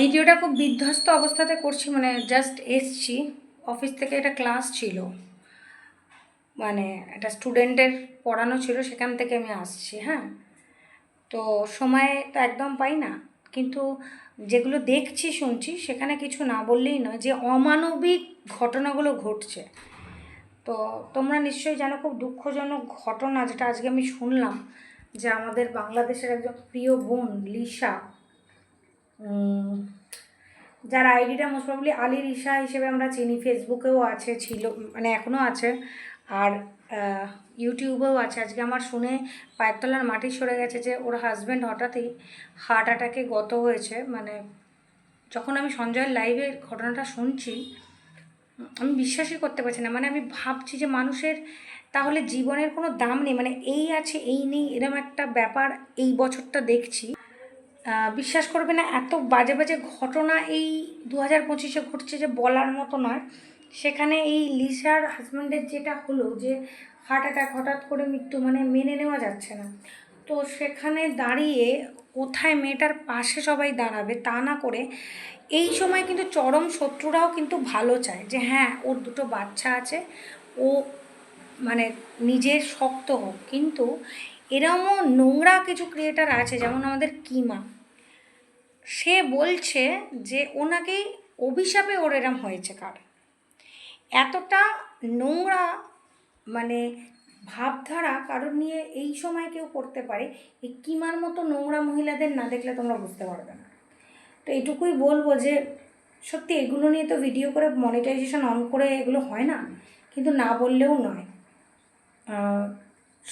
ভিডিওটা খুব বিধ্বস্ত অবস্থাতে করছি মানে জাস্ট এসছি। অফিস থেকে একটা ক্লাস ছিল। মানে একটা স্টুডেন্টের পড়ানো ছিল, সেখান থেকে আমি আসছি হ্যাঁ। তো সময় তো একদম পাই না, কিন্তু যেগুলো দেখছি, শুনছি, সেখানে কিছু না বললেই নয় যে অমানবিক ঘটনাগুলো ঘটছে। তো তোমরা নিশ্চয়ই জানো, খুব দুঃখজনক ঘটনা যেটা আজকে আমি শুনলাম, যে আমাদের বাংলাদেশের একজন প্রিয় বোন লিসা যার আইডিটা মোস্ট প্রবলি আলী রিসা হিসেবে আমরা চিনি, ফেসবুকেও আছে, ছিল মানে এখনও আছে। আর ইউটিউবেও আছে। আজকে আমার শুনে পায়ের তলার মাটি সরে গেছে যে ওর হাজব্যান্ড হঠাৎই হার্ট অ্যাটাকে গত হয়েছে। মানে যখন আমি সঞ্জয়ের লাইভের ঘটনাটা শুনছি, আমি বিশ্বাসই করতে পারছি না। মানে আমি ভাবছি যে মানুষের তাহলে জীবনের কোনো দাম নেই। মানে এই আছে, এই নেই এরকম একটা ব্যাপার এই বছরটা দেখছি। বিশ্বাস করবে না, এত বাজে বাজে ঘটনা এই দু হাজার পঁচিশে ঘটছে যে বলার মতো নয়। সেখানে এই লিসার হাজব্যান্ডের যেটা হলো যে হার্ট অ্যাটাক হঠাৎ করে মৃত্যু মানে মেনে নেওয়া যাচ্ছে না। তো সেখানে দাঁড়িয়ে কোথায় মেয়েটার পাশে সবাই দাঁড়াবে তা না করে এই সময় কিন্তু চরম শত্রুরাও কিন্তু ভালো চায় যে হ্যাঁ ওর দুটো বাচ্চা আছে, ও মানে নিজের শক্ত হোক। কিন্তু এরমও নোংরা কিছু ক্রিয়েটার আছে, যেমন আমাদের কিমা। সে বলছে যে ওনাকেই অভিশাপে ওর এরম হয়েছে কার। এতটা নোংরা মানে ভাবধারা কারোর নিয়ে এই সময় কেউ করতে পারে, এই কিমার মতো নোংরা মহিলাদের না দেখলে তোমরা বুঝতে পারবে না। তো এটুকুই বলব যে, সত্যি এগুলো নিয়ে তো ভিডিও করে মনিটাইজেশন অন করে এগুলো হয় না, কিন্তু না বললেও নয়।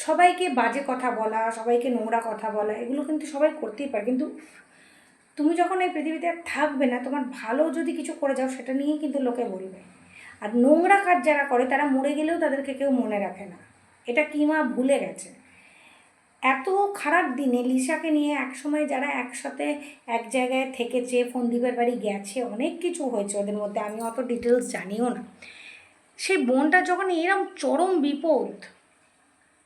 সবাইকে বাজে কথা বলা, সবাইকে নোংরা কথা বলা, এগুলো কিন্তু সবাই করতেই পারে। কিন্তু তুমি যখন এই পৃথিবীতে থাকবে না, তোমার ভালো যদি কিছু করে যাও, সেটা নিয়েই কিন্তু লোকে বলবে। আর নোংরা কাজ যারা করে, তারা মরে গেলেও তাদেরকে কেউ মনে রাখে না। এটা কিমা ভুলে গেছে। এত খারাপ দিনে লিসাকে নিয়ে একসময় যারা একসাথে এক জায়গায় থেকেছে, ফন্দীপের বাড়ি গেছে, অনেক কিছু হয়েছে ওদের মধ্যে, আমি অত ডিটেলস জানিও না। সেই বোনটা যখন এরম চরম বিপদ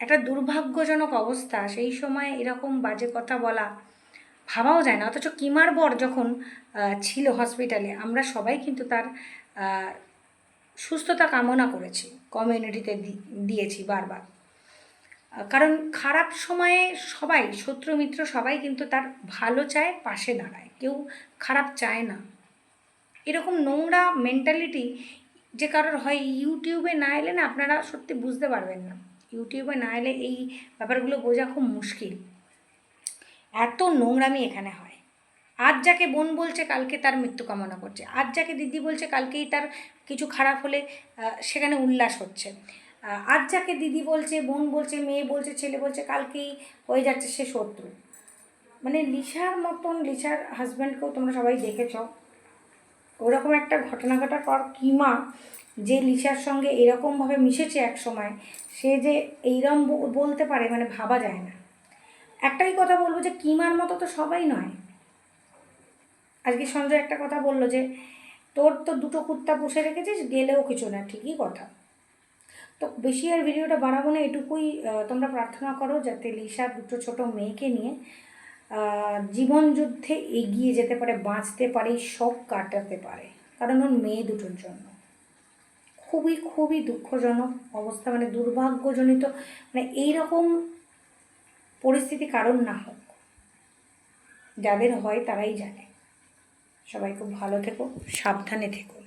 একটা দুর্ভাগ্যজনক অবস্থা। সেই সময় এরকম বাজে কথা বলা ভাবাও যায় না। অথচ কিমার বর যখন ছিল হসপিটালে, আমরা সবাই কিন্তু তার সুস্থতা কামনা করেছি, কমিউনিটিতে দিয়েছি বারবার। কারণ খারাপ সময়ে সবাই, শত্রু মিত্র সবাই কিন্তু তার ভালো চায়, পাশে দাঁড়ায়। কেউ খারাপ চায় না। এরকম নোংরা মেন্টালিটি যে কারোর হয়, ইউটিউবে না এলে না আপনারা সত্যি বুঝতে পারবেন না। ইউটিউবে না এলে এই ব্যাপারগুলো বোঝা খুব মুশকিল। এত নোংরামি এখানে হয়। আজ যাকে বোন বলছে কালকে তার মৃত্যু কামনা করছে। আজ যাকে দিদি বলছে কালকেই তার কিছু খারাপ হলে সেখানে উল্লাস হচ্ছে। আজ যাকে দিদি বলছে, বোন বলছে, মেয়ে বলছে, ছেলে বলছে কালকেই হয়ে যাচ্ছে সে শত্রু। মানে লিসার মতন, লিসার হাজব্যান্ডকেও তোমরা সবাই দেখেছ। ওরকম একটা ঘটনা ঘটার পর কিমা যে লিসার সঙ্গে এরকমভাবে মিশেছে এক সময়, সে যে এইরম বলতে পারে মানে ভাবা যায় না। একটাই কথা বলব যে কিমার মতো তো সবাই নয়। আজকে সঞ্জয় একটা কথা বলল যে, তোর তো দুটো কুত্তা পুষে রেখেছিস, গেলেও কিছু না, ঠিকই কথা। তো বেশি আর ভিডিওটা বাড়াবো না, এটুকুই তোমরা প্রার্থনা করো যাতে লিসা দুটো ছোট মেয়েকে নিয়ে জীবন যুদ্ধে এগিয়ে যেতে পারে, বাঁচতে পারে শখ কাটাতে পারে। কারণ ওর মেয়ে দুটোর জন্য। খুবই খুবই দুঃখজনক অবস্থা মানে দুর্ভাগ্যজনিত মানে এইরকম পরিস্থিতি কারণ না হোক। যাদের হয় তারাই জানে। সবাই খুব ভালো থেকো, সাবধানে থেকো।